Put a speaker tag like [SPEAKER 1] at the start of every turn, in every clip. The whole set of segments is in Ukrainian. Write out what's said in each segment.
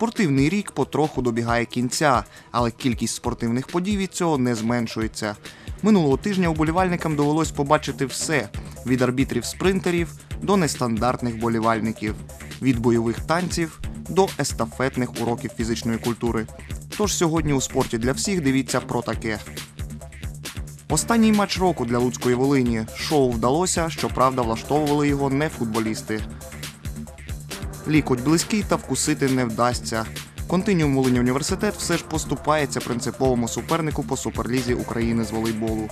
[SPEAKER 1] Спортивний рік потроху добігає кінця, але кількість спортивних подій від цього не зменшується. Минулого тижня уболівальникам довелось побачити все: від арбітрів спринтерів до нестандартних болівальників, від бойових танців до естафетних уроків фізичної культури. Тож сьогодні у спорті для всіх дивіться про таке. Останній матч року для Луцької Волині. Шоу вдалося, щоправда, влаштовували його не футболісти. Лікоть близький та вкусити не вдасться. Континіум Волині університет все ж поступається принциповому супернику по суперлізі України з волейболу.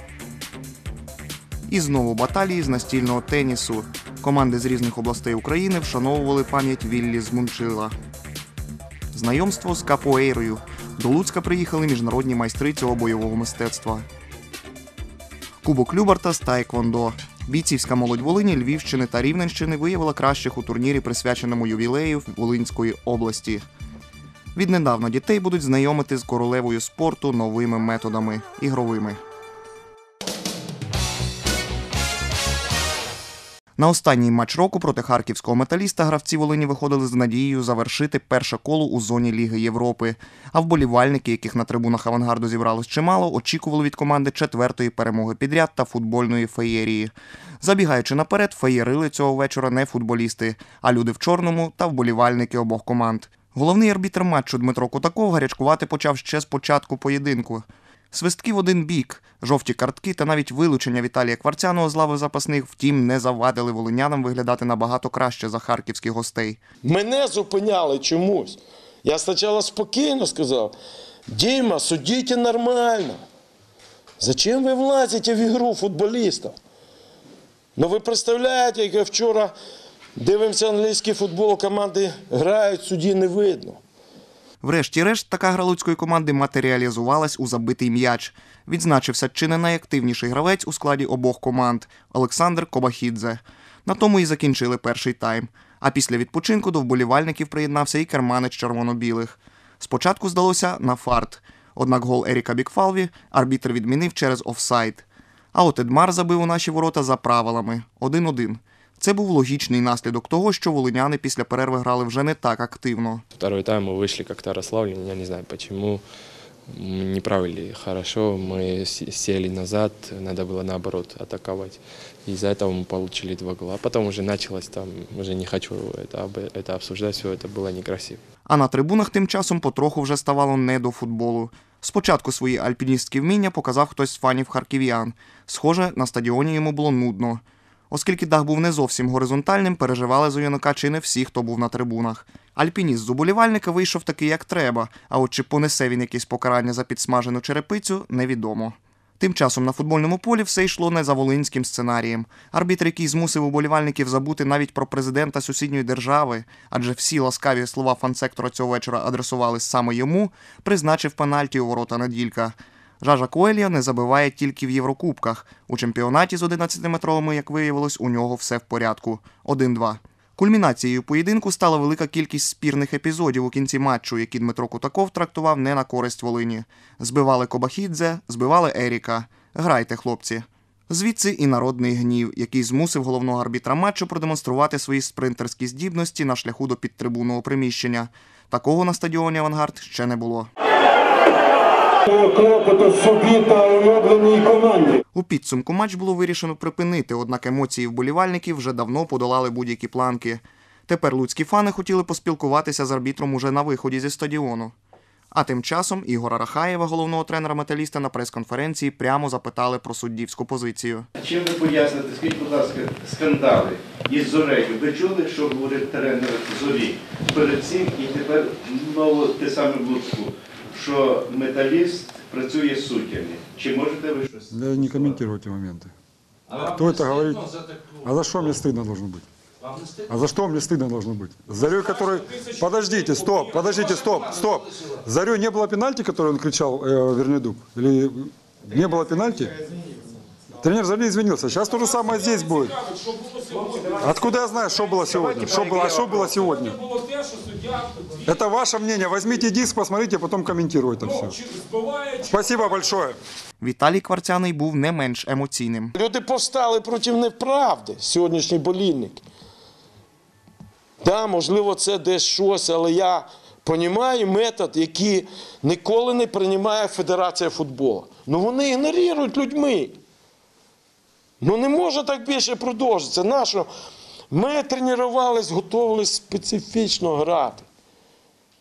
[SPEAKER 1] І знову баталії з настільного тенісу. Команди з різних областей України вшановували пам'ять Віллі Змунчила. Знайомство з капоейрою. До Луцька приїхали міжнародні майстри цього бойового мистецтва. Кубок Любарта з Таеквондо. Бійцівська молодь Волині, Львівщини та Рівненщини виявила кращих у турнірі, присвяченому ювілею Волинської області. Віднедавна дітей будуть знайомити з королевою спорту новими методами ігровими. На останній матч року проти харківського металіста гравці Волині виходили з надією завершити перше коло у зоні Ліги Європи. А вболівальники, яких на трибунах авангарду зібралось чимало, очікували від команди четвертої перемоги підряд та футбольної феєрії. Забігаючи наперед, феєрили цього вечора не футболісти, а люди в чорному та вболівальники обох команд. Головний арбітр матчу Дмитро Кутаков гарячкувати почав ще з початку поєдинку. Свистки в один бік, жовті картки та навіть вилучення Віталія Кварцяного з лави запасних, втім, не завадили волинянам виглядати набагато краще за харківських гостей.
[SPEAKER 2] Мене зупиняли чомусь. Я спочатку спокійно сказав: Діма, судіть нормально. Зачем ви влазите в ігру футболістів? Ну ви представляєте, як вчора дивимося англійський футбол, команди грають, судді не видно.
[SPEAKER 1] Врешті-решт, така гра луцької команди матеріалізувалась у забитий м'яч. Відзначився чи не найактивніший гравець у складі обох команд Олександр Кобахідзе. На тому і закінчили перший тайм. А після відпочинку до вболівальників приєднався і керманець червоно-білих. Спочатку здалося на фарт. Однак гол Еріка Бікфалві арбітр відмінив через офсайд. А от Едмар забив у наші ворота за правилами 1-1. Це був логічний наслідок того, що волиняни після перерви грали вже не так активно.
[SPEAKER 3] Второй тайм мы вышли как-то расслаблены, я не знаю почему. М, Не правили хорошо, мы с- сели назад, надо было наоборот атаковать. Из-за этого мы получили два гола. А потом уже началось там, уже не хочу это, об- это обсуждать, все это было некрасиво.
[SPEAKER 1] А на трибунах тим часом потроху вже ставало не до футболу. Спочатку свої альпіністські вміння показав хтось з фанів харків'ян. Схоже, на стадіоні йому було нудно. Оскільки дах був не зовсім горизонтальним, переживали за юнака чи не всі, хто був на трибунах. Альпініст з уболівальника вийшов таки як треба, а от чи понесе він якесь покарання за підсмажену черепицю, невідомо. Тим часом на футбольному полі все йшло не за волинським сценарієм. Арбітр, який змусив уболівальників забути навіть про президента сусідньої держави, адже всі ласкаві слова фан-сектора цього вечора адресувались саме йому, призначив пенальті у ворота Наділька. Жажа Коелія не забиває тільки в Єврокубках. У чемпіонаті з 11-метровими, як виявилось, у нього все в порядку. 1-2. Кульмінацією поєдинку стала велика кількість спірних епізодів у кінці матчу, які Дмитро Кутаков трактував не на користь Волині. Збивали Кобахідзе, збивали Еріка. Грайте, хлопці. Звідси і народний гнів, який змусив головного арбітра матчу продемонструвати свої спринтерські здібності на шляху до підтрибунного приміщення. Такого на стадіоні Авангард ще не було.
[SPEAKER 4] Клопоту собі та улюбленій команді.
[SPEAKER 1] У підсумку матч було вирішено припинити, однак емоції вболівальників вже давно подолали будь-які планки. Тепер луцькі фани хотіли поспілкуватися з арбітром уже на виході зі стадіону. А тим часом Ігора Рахаєва, головного тренера металіста, на прес-конференції прямо запитали про суддівську позицію.
[SPEAKER 5] Чим ви поясните, скажіть, будь ласка, скандали із Зорею? Ви чули, що говорив тренер Зорі перед цим і тепер знову те саме в Луцьку, що металіст працює з суддями. Чи можете ви щось?
[SPEAKER 6] Я не комментирую эти моменты. Кто это говорит? А за что мне стыдно должно быть? А за что мне стыдно должно быть? Зарю, который... Подождите, стоп, подождите, стоп, стоп. Зарю не было пенальти, который он кричал, э, вернее, Дуб? Или не было пенальти? Тренер Зарли извинился. Сейчас то же самое здесь будет. Откуда я знаю, что было сегодня? Что было, а что было сегодня? Это ваше мнение. Возьмите диск, посмотрите, потом комментируйте все. Спасибо большое.
[SPEAKER 1] Віталій Кварцяний був не менш емоційним.
[SPEAKER 2] Люди повстали проти неправди, сьогоднішні болільники. Да, можливо, це десь щось, але я
[SPEAKER 7] понімає метод, який ніколи не приймає Федерація футболу. Ну вони ігнорують людьми. Ну не може так більше продовжитися. Нащо? Ми тренувалися, готувалися специфічно грати.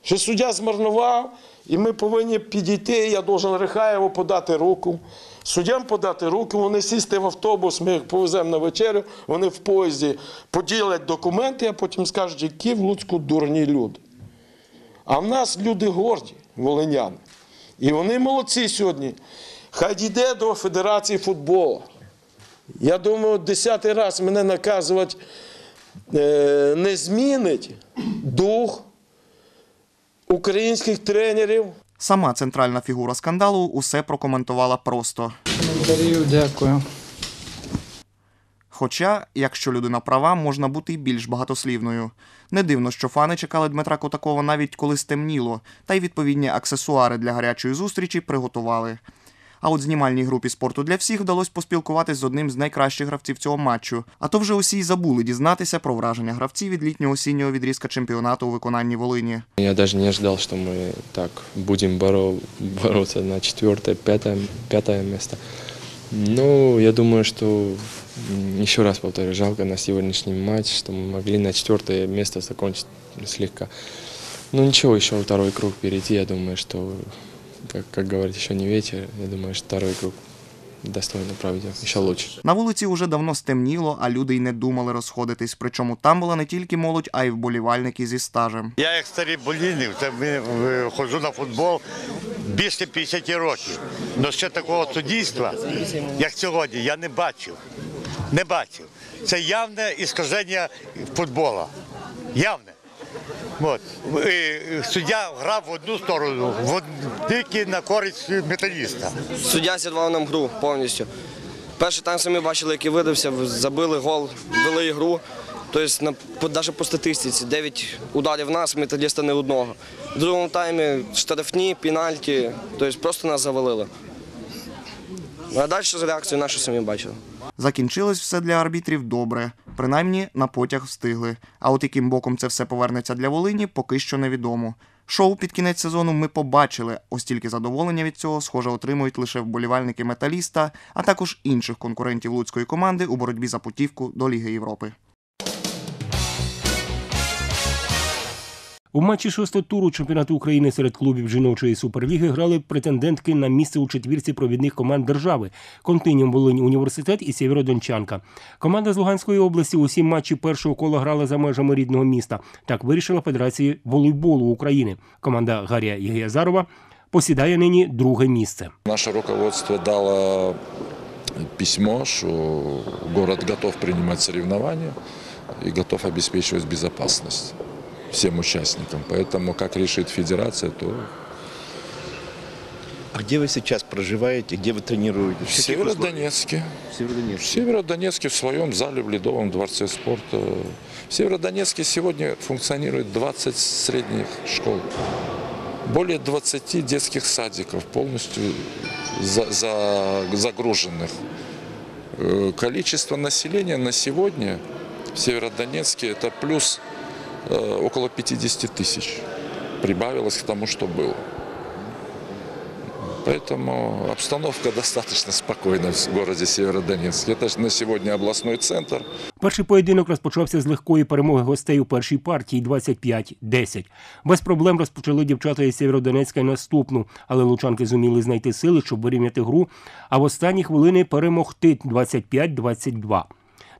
[SPEAKER 7] Що суддя змарнував, і ми повинні підійти, я должен Рихаєву подати руку. Суддям подати руку, вони сісти в автобус, ми їх повеземо на вечерю, вони в поїзді поділять документи, а потім скажуть, які в Луцьку дурні люди. А в нас люди горді, волиняни. І вони молодці сьогодні. Хай дійде до Федерації футболу. Я думаю, десятий раз мене наказувати е, не змінить дух українських тренерів.
[SPEAKER 1] Сама центральна фігура скандалу усе прокоментувала просто.
[SPEAKER 8] Дарію, дякую.
[SPEAKER 1] Хоча, якщо людина права, можна бути й більш багатослівною. Не дивно, що фани чекали Дмитра Котакова навіть коли стемніло, та й відповідні аксесуари для гарячої зустрічі приготували. А от знімальній групі спорту для всіх вдалося поспілкуватись з одним з найкращих гравців цього матчу. А то вже усі й забули дізнатися про враження гравців від літнього осіннього відрізка чемпіонату у виконанні Волині.
[SPEAKER 3] Я даже не ожидал, что мы так будем боро- бороться на четвертое, пятое, пятое место. Ну, я думаю, м, еще раз повторю, жалко на сегодняшний матч, что мы могли на четвертое место закончить слегка. Ну ничего, еще второй круг перейти, я думаю, что, как, как говорят, еще не вечер, я думаю, что второй круг достойно проведем, еще лучше.
[SPEAKER 1] На вулиці уже давно стемніло, а люди й не думали розходитись. Причому там була не тільки молодь, а й вболівальники зі стажем.
[SPEAKER 9] Я як старий болільник, е, ходжу на футбол більше 50 років. Але ще такого суддівства, як сьогодні, я не бачив. Не бачив. Це явне іскаження футболу. Явне. От. І Суддя грав в одну сторону, в тільки на користь металіста.
[SPEAKER 10] Суддя зірвав нам гру повністю. Перший тайм самі бачили, який видався, забили гол, вели ігру. Тобто, навіть по статистиці, 9 ударів нас, металіста не одного. В другому таймі штрафні, пенальті, тобто просто нас завалили. А далі з реакцією нашу самі бачили.
[SPEAKER 1] Закінчилось все для арбітрів добре, принаймні на потяг встигли. А от яким боком це все повернеться для Волині, поки що невідомо. Шоу під кінець сезону ми побачили, ось тільки задоволення від цього, схоже, отримують лише вболівальники металіста, а також інших конкурентів луцької команди у боротьбі за путівку до Ліги Європи.
[SPEAKER 11] У матчі шостого туру чемпіонату України серед клубів жіночої суперліги грали претендентки на місце у четвірці провідних команд держави Континіум Волинь Університет і Сєвєродончанка. Команда з Луганської області усі матчі першого кола грала за межами рідного міста. Так вирішила Федерація волейболу України. Команда Гарія Єгіязарова посідає нині друге місце.
[SPEAKER 12] Наше руководство дало письмо, что город готов принимать соревнования и готов обеспечивать безопасность всем участникам. Поэтому, как решит федерация, то
[SPEAKER 5] А где вы сейчас проживаете, где вы тренируетесь?
[SPEAKER 12] в Северодонецке.
[SPEAKER 5] В Северодонецке.
[SPEAKER 12] В Северодонецке в своем зале в Ледовом дворце спорта. В Северодонецке сегодня функционирует 20 средних школ. Более 20 детских садиков, полностью за- за- загруженных. Э, Количество населения на сегодня в Северодонецке это плюс около 50 тысяч. Прибавилось к тому, что было. Поэтому обстановка достаточно спокойна в городе Северодонецк. Это ж на сегодня областной центр.
[SPEAKER 11] Перший поєдинок розпочався з легкої перемоги гостей у першій партії 25-10. Без проблем розпочали дівчата із Сєвєродонецька й наступну, але лучанки зуміли знайти сили, щоб вирівняти гру, а в останні хвилини перемогти 25-22.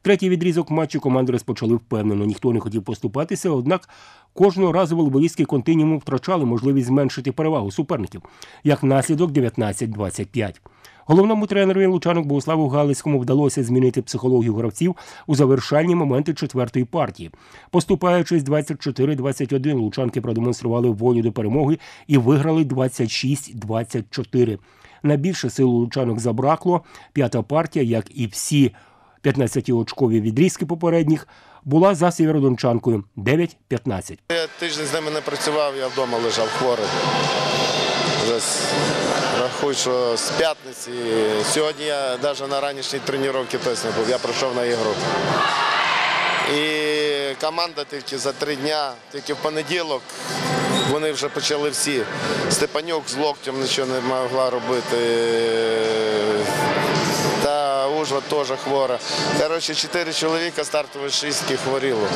[SPEAKER 11] Третій відрізок матчу команди розпочали впевнено. Ніхто не хотів поступатися, однак кожного разу волейболістські континіуму втрачали можливість зменшити перевагу суперників. Як наслідок 19-25. Головному тренеру Лучанок Богославу Галицькому вдалося змінити психологію гравців у завершальні моменти четвертої партії. Поступаючись 24-21, лучанки продемонстрували волю до перемоги і виграли 26-24. На більше сил лучанок забракло. П'ята партія, як і всі 15-очкові відрізки попередніх, була за сєвєродончанкою 9-15.
[SPEAKER 7] Я тиждень з ними не працював, я вдома лежав хворий. Рахуй, що з п'ятниці. Сьогодні я навіть на ранішній тренуванні теж не був, я прийшов на ігру. І команда тільки за три дні, тільки в понеділок,
[SPEAKER 2] вони вже почали всі. Степанюк з локтем нічого не могла робити. Та Ужва теж хвора. Коротше, чотири чоловіка стартової шістки хворіло.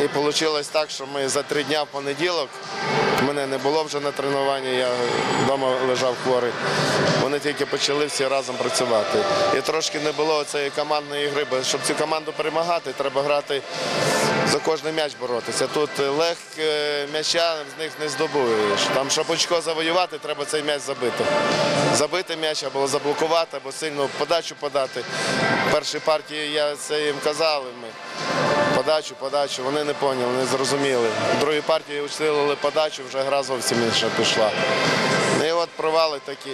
[SPEAKER 2] Е, І вийшло так, що ми за три дні в понеділок, мене не було вже на тренуванні, я вдома лежав хворий. Вони тільки почали всі разом працювати. І трошки не було цієї командної гри, бо щоб цю команду перемагати, треба грати за кожний м'яч боротися. Тут лег е, м'яча з них не здобуєш. Там, щоб очко завоювати, треба цей м'яч забити. Забити м'яч або заблокувати, або сильну подачу подати. В першій партії я це їм казав. Подачу, подачу, вони не поняли, не зрозуміли. В другій партії усилили подачу, вже гра зовсім інша пішла. Ну І от провали такі.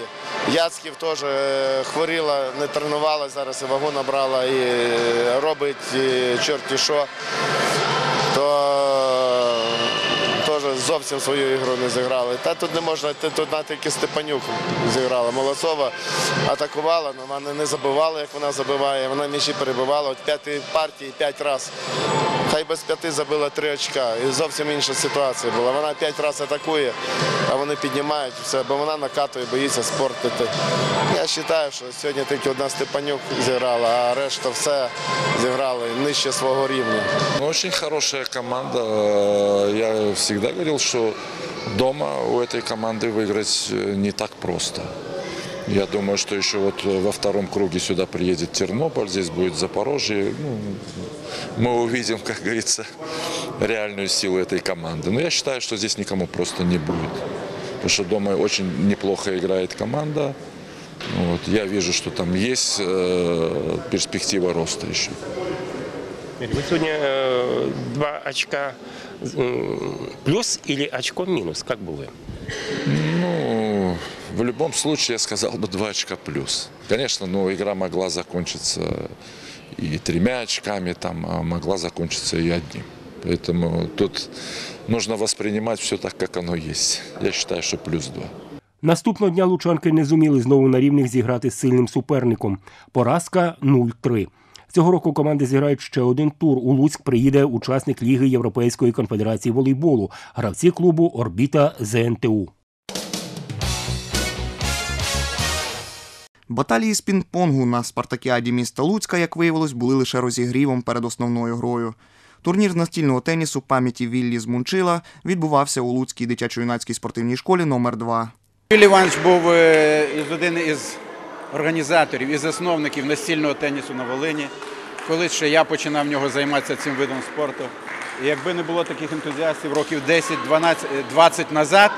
[SPEAKER 2] Яцьків теж е, хворіла, не тренувала, зараз і вагу набрала і робить і чорті що. То зовсім свою ігру не зіграли. Та тут не можна, тут на тільки Степанюк зіграла. Молосова атакувала, але вона не забивала, як вона забиває. Вона м'ячі перебивала. От п'ятої партії п'ять разів Хай без п'яти забила три очка. І зовсім інша ситуація була. Вона п'ять разів атакує, а вони піднімають все, бо вона накатує, боїться спортити. Я вважаю, що сьогодні тільки одна Степанюк зіграла, а решта все зіграли нижче свого рівня.
[SPEAKER 12] Ну, Очень хорошая команда. Э, Я всегда говорил, что дома у этой команды выиграть э, не так просто. Я думаю, что еще вот во втором круге сюда приедет Тернополь, здесь будет Запорожье. Ну, мы увидим, как говорится, реальную силу этой команды. Но я считаю, что здесь никому просто не будет. Потому что дома очень неплохо играет команда. Вот, я вижу, что там есть э, перспектива роста еще.
[SPEAKER 11] Вы сегодня э, два очка м, плюс или очко минус? Как бы вы?
[SPEAKER 12] Ну, в любом случае, я сказал бы 2 очка плюс. Конечно, но игра могла закончиться и тремя очками, там, а могла закончиться и одним. Поэтому тут нужно воспринимать все так, как оно есть. Я считаю, что плюс 2.
[SPEAKER 11] Наступного дня лучанки не зуміли знову на рівних зіграти з сильним суперником. Поразка 0-3. Цього року команди зіграють ще один тур. У Луцьк приїде учасник Ліги Європейської конфедерації волейболу, гравці клубу Орбіта ЗНТУ.
[SPEAKER 1] Баталії з пінг-понгу на спартакіаді міста Луцька, як виявилось, були лише розігрівом перед основною грою. Турнір з настільного тенісу пам'яті Віллі з Мунчила відбувався у Луцькій дитячо-юнацькій спортивній школі номер 2
[SPEAKER 13] Юрій Іванович був е, один із організаторів і засновників настільного тенісу на Волині. Колись ще я починав в нього займатися цим видом спорту. І якби не було таких ентузіастів років 10, 12, е, 20 назад,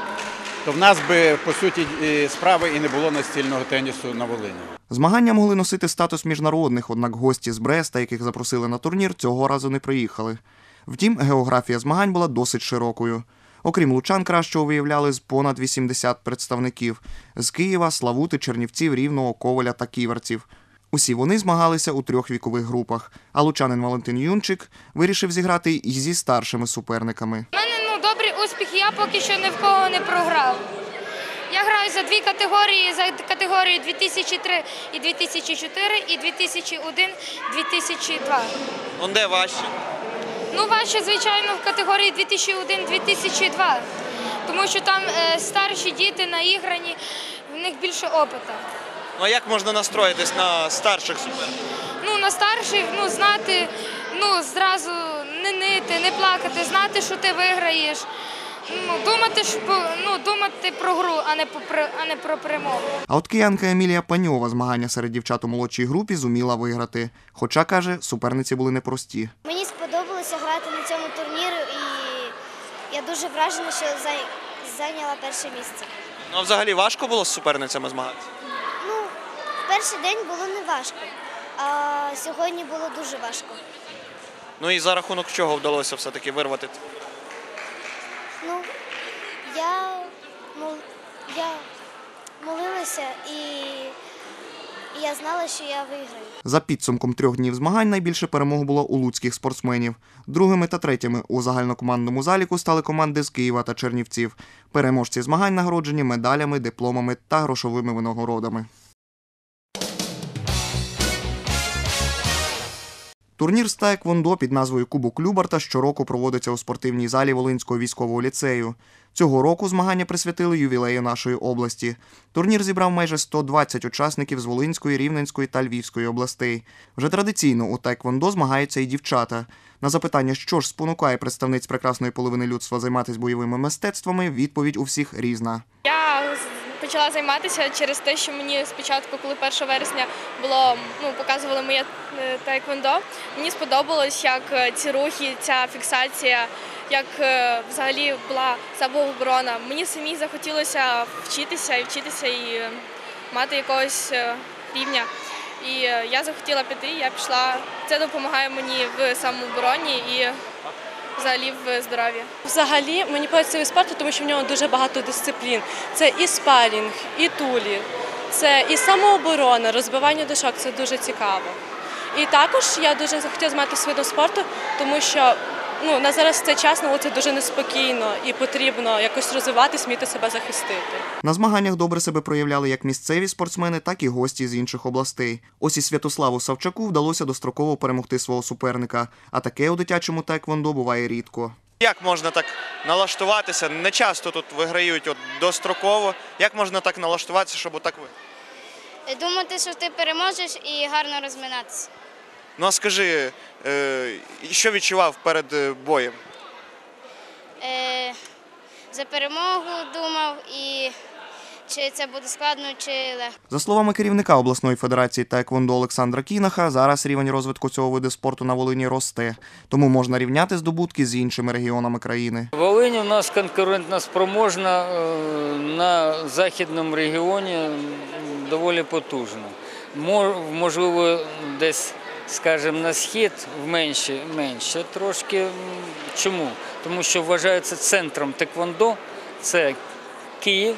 [SPEAKER 13] то в нас би по суті справи і не було настільного тенісу на Волині.
[SPEAKER 1] Змагання могли носити статус міжнародних, однак гості з Бреста, яких запросили на турнір, цього разу не приїхали. Втім, географія змагань була досить широкою. Окрім лучан, кращого виявляли з понад 80 представників з Києва, Славути, Чернівців, Рівного, Коваля та Ківерців. Усі вони змагалися у трьох вікових групах. А лучанин Валентин Юнчик вирішив зіграти і зі старшими суперниками.
[SPEAKER 14] Добрі успіхи, я поки що ні в кого не програв. Я граю за дві категорії, за категорію 2003 і 2004 і 2001-2002.
[SPEAKER 15] Он де важче?
[SPEAKER 14] Ну, важче, звичайно, в категорії 2001-2002, тому що там е, старші діти наіграні, в них більше опиту.
[SPEAKER 15] Ну а як можна настроїтись на старших суперників?
[SPEAKER 14] Ну, на старших, ну, знати, ну, зразу не нити, не плакати, знати, що ти виграєш. Ну, думати, що, ну, думати про гру, а не, про, а не про перемогу.
[SPEAKER 1] А от киянка Емілія Паньова змагання серед дівчат у молодшій групі зуміла виграти. Хоча, каже, суперниці були непрості.
[SPEAKER 16] Мені сподобалося грати на цьому турніру, і я дуже вражена, що зай- зайняла перше місце.
[SPEAKER 15] Ну а взагалі важко було з суперницями змагатися?
[SPEAKER 16] Ну, в перший день було не важко, а сьогодні було дуже важко.
[SPEAKER 15] Ну і за рахунок чого вдалося все-таки вирвати?
[SPEAKER 16] Ну, я, мол, я молилася і, і я знала, що я виграю.
[SPEAKER 1] За підсумком трьох днів змагань найбільше перемог було у луцьких спортсменів. Другими та третіми у загальнокомандному заліку стали команди з Києва та Чернівців. Переможці змагань нагороджені медалями, дипломами та грошовими винагородами. Турнір з таеквондо під назвою Кубок Любарта щороку проводиться у спортивній залі Волинського військового ліцею. Цього року змагання присвятили ювілею нашої області. Турнір зібрав майже 120 учасників з Волинської, Рівненської та Львівської областей. Вже традиційно у таеквондо змагаються і дівчата. На запитання, що ж спонукає представниць прекрасної половини людства займатися бойовими мистецтвами, відповідь у всіх різна.
[SPEAKER 17] Я почала займатися через те, що мені спочатку, коли 1 вересня було ну, показували моє е, таеквондо, мені сподобалось, як е, ці рухи, ця фіксація, як е, взагалі була самооборона. Мені самій захотілося вчитися і вчитися і мати якогось рівня. І я захотіла піти, я пішла. Це допомагає мені в самообороні і взагалі в здоров'ї.
[SPEAKER 18] Взагалі мені подобається від спорту, тому що в нього дуже багато дисциплін. Це і спарінг, і тулі, це і самооборона, розбивання дошок. Це дуже цікаво. І також я дуже захотіла займатися видом спорту, тому що ну, на зараз цей час на вулиці дуже неспокійно і потрібно якось розвиватись, вміти себе захистити.
[SPEAKER 1] На змаганнях добре себе проявляли як місцеві спортсмени, так і гості з інших областей. Ось і Святославу Савчаку вдалося достроково перемогти свого суперника, а таке у дитячому таеквондо буває рідко.
[SPEAKER 15] Як можна так налаштуватися? Не часто тут виграють от достроково. Як можна так налаштуватися, щоб отак ви?
[SPEAKER 16] Думати, що ти переможеш і гарно розминатися.
[SPEAKER 15] Ну а скажи, е, що відчував перед е, боєм?
[SPEAKER 16] Е, за перемогу думав і чи це буде складно, чи легко.
[SPEAKER 1] За словами керівника обласної федерації таеквондо Олександра Кінаха, зараз рівень розвитку цього виду спорту на Волині росте, тому можна рівняти здобутки з іншими регіонами країни.
[SPEAKER 19] Волинь у нас конкурентно спроможна на західному регіоні доволі потужна. Мо- Можливо, десь, скажімо, на схід менше, менше трошки. Чому? Тому що вважається центром теквондо це Київ,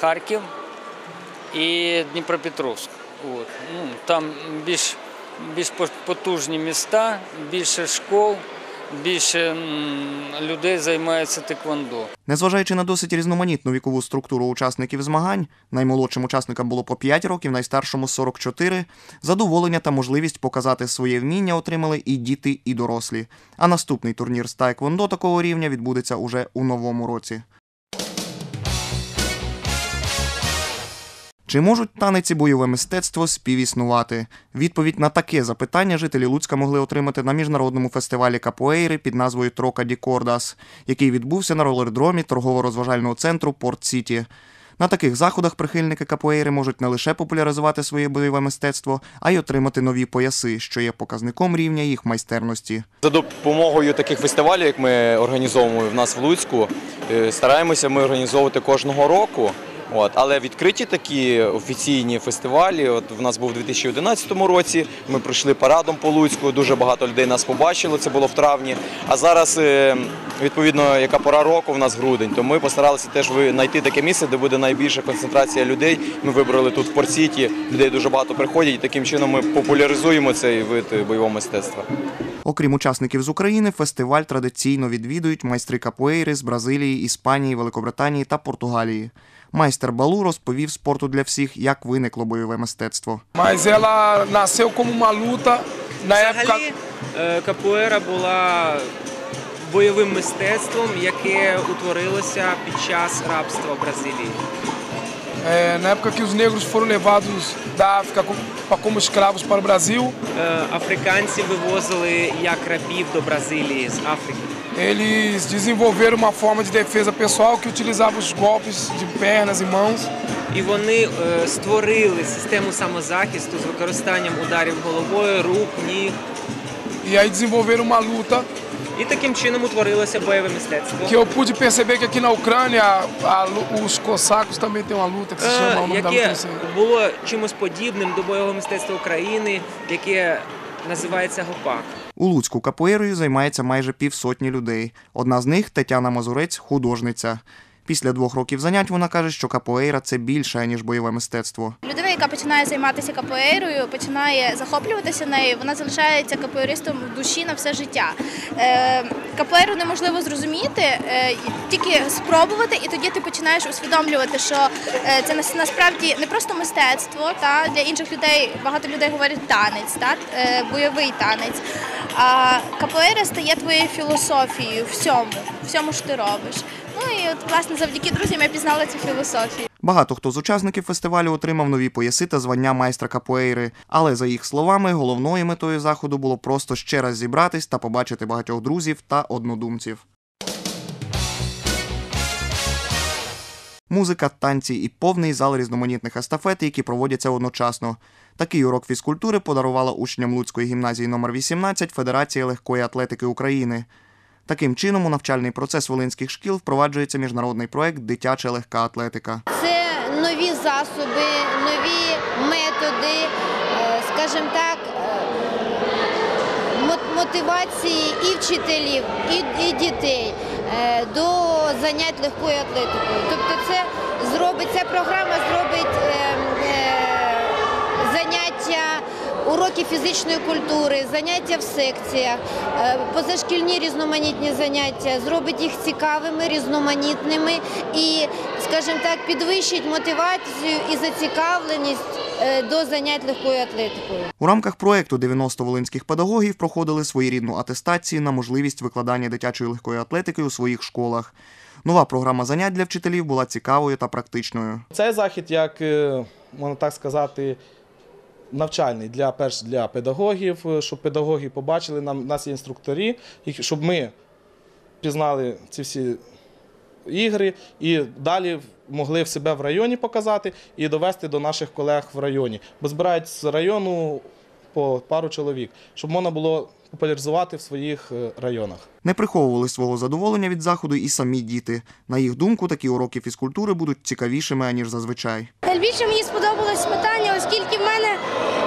[SPEAKER 19] Харків і Дніпропетровськ. От. Ну, там більш, більш потужні міста, більше школ, більше людей займається тиквондо.
[SPEAKER 1] Незважаючи на досить різноманітну вікову структуру учасників змагань, наймолодшим учасникам було по 5 років, найстаршому 44, задоволення та можливість показати своє вміння отримали і діти, і дорослі. А наступний турнір з Тайквондо такого рівня відбудеться уже у новому році. Чи можуть танець і бойове мистецтво співіснувати? Відповідь на таке запитання жителі Луцька могли отримати на міжнародному фестивалі капоейри під назвою Трока Ді Кордас, який відбувся на ролердромі торгово-розважального центру Порт Сіті. На таких заходах прихильники капоейри можуть не лише популяризувати своє бойове мистецтво, а й отримати нові пояси, що є показником рівня їх майстерності.
[SPEAKER 10] За допомогою таких фестивалів, як ми організовуємо в нас в Луцьку, е, стараємося ми організовувати кожного року. От, але відкриті такі офіційні фестивалі. От в нас був у 2011 році. Ми пройшли парадом по Луцьку. Дуже багато людей нас побачило. Це було в травні. А зараз, е, відповідно, яка пора року, в нас грудень. То ми постаралися теж знайти таке місце, де буде найбільша концентрація людей. Ми вибрали тут в Порт-Сіті. Людей дуже багато приходять. І таким чином ми популяризуємо цей вид бойового мистецтва.
[SPEAKER 1] Окрім учасників з України, фестиваль традиційно відвідують майстри капоейри з Бразилії, Іспанії, Великобританії та Португалії. Майстер Балу розповів спорту для всіх, як виникло бойове мистецтво.
[SPEAKER 20] Mas ela nasceu como uma luta na época.
[SPEAKER 21] Взагалі, е, капуера була бойовим мистецтвом, яке утворилося під час рабства в Бразилії.
[SPEAKER 20] é, na época que os negros foram levados da África co- como escravos para o Brasil,
[SPEAKER 21] Е, Африканці вивозили як рабів до Бразилії з Африки.
[SPEAKER 20] eles desenvolveram uma forma de defesa pessoal que utilizava os golpes de pernas e mãos.
[SPEAKER 21] І вони е, створили систему самозахисту з використанням ударів головою, рук, ніг.
[SPEAKER 20] E aí desenvolveram uma luta
[SPEAKER 21] І таким чином утворилося бойове мистецтво.
[SPEAKER 20] que eu pude perceber que aqui na Ucrânia a lu- os cossacos também tem uma luta que se chama o
[SPEAKER 21] Е,
[SPEAKER 20] nome da luta.
[SPEAKER 21] Яке
[SPEAKER 20] não sei.
[SPEAKER 21] було чимось подібним до бойового мистецтва України, яке називається гопак.
[SPEAKER 1] У Луцьку капоєрою займається майже півсотні людей. Одна з них Тетяна Мазурець, художниця. Після двох років занять вона каже, що капоейра це більше, ніж бойове мистецтво.
[SPEAKER 22] Людина, яка починає займатися капоейрою, починає захоплюватися нею, вона залишається капоеристом в душі на все життя. Е, Капоейру неможливо зрозуміти, е, тільки спробувати, і тоді ти починаєш усвідомлювати, що е, це нас- насправді не просто мистецтво. Та для інших людей багато людей говорять танець, так е, бойовий танець. А капоейра стає твоєю філософією всьому, всьому, що ти робиш. Ну і от власне завдяки друзям я пізнала цю філософію.
[SPEAKER 1] Багато хто з учасників фестивалю отримав нові пояси та звання майстра капоейри. Але за їх словами, головною метою заходу було просто ще раз зібратись та побачити багатьох друзів та однодумців. Музика, танці і повний зал різноманітних естафет, які проводяться одночасно. Такий урок фізкультури подарувала учням Луцької гімназії номер 18 Федерація легкої атлетики України. Таким чином, у навчальний процес волинських шкіл впроваджується міжнародний проект Дитяча легка атлетика.
[SPEAKER 23] Це нові засоби, нові методи, е, скажімо так, е, мотивації і вчителів, і, і дітей е, до занять легкою атлетикою. Тобто, це зробить ця програма зробить Уроки фізичної культури, заняття в секціях, е, позашкільні різноманітні заняття, зробить їх цікавими, різноманітними і, скажімо так, підвищить мотивацію і зацікавленість е, до занять легкою атлетикою.
[SPEAKER 1] У рамках проекту 90 волинських педагогів проходили своєрідну атестацію на можливість викладання дитячої легкої атлетики у своїх школах. Нова програма занять для вчителів була цікавою та практичною.
[SPEAKER 24] Цей захід, як е, можна так сказати, навчальний для перш для педагогів, е, щоб педагоги побачили, нам нас є інструктори, щоб ми пізнали ці всі ігри і далі могли в себе в районі показати і довести до наших колег в районі. Бо збирають з району по пару чоловік, щоб можна було популяризувати в своїх е, районах.
[SPEAKER 1] Не приховували свого задоволення від заходу і самі діти. На їх думку, такі уроки фізкультури будуть цікавішими, ніж зазвичай.
[SPEAKER 25] Найбільше мені сподобалось сметання, оскільки в мене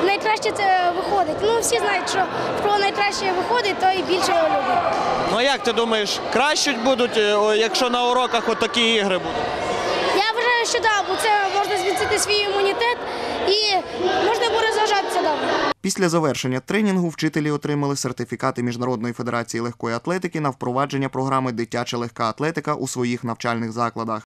[SPEAKER 25] найкраще це виходить. Ну, всі знають, що в кого найкраще виходить, той більше його любить.
[SPEAKER 15] Ну а як ти думаєш, краще будуть, е, якщо на уроках от такі ігри будуть?
[SPEAKER 25] Що так, бо це можна зміцнити свій імунітет і можна буде розважатися добре.
[SPEAKER 1] Після завершення тренінгу вчителі отримали сертифікати Міжнародної федерації легкої атлетики на впровадження програми Дитяча легка атлетика у своїх навчальних закладах.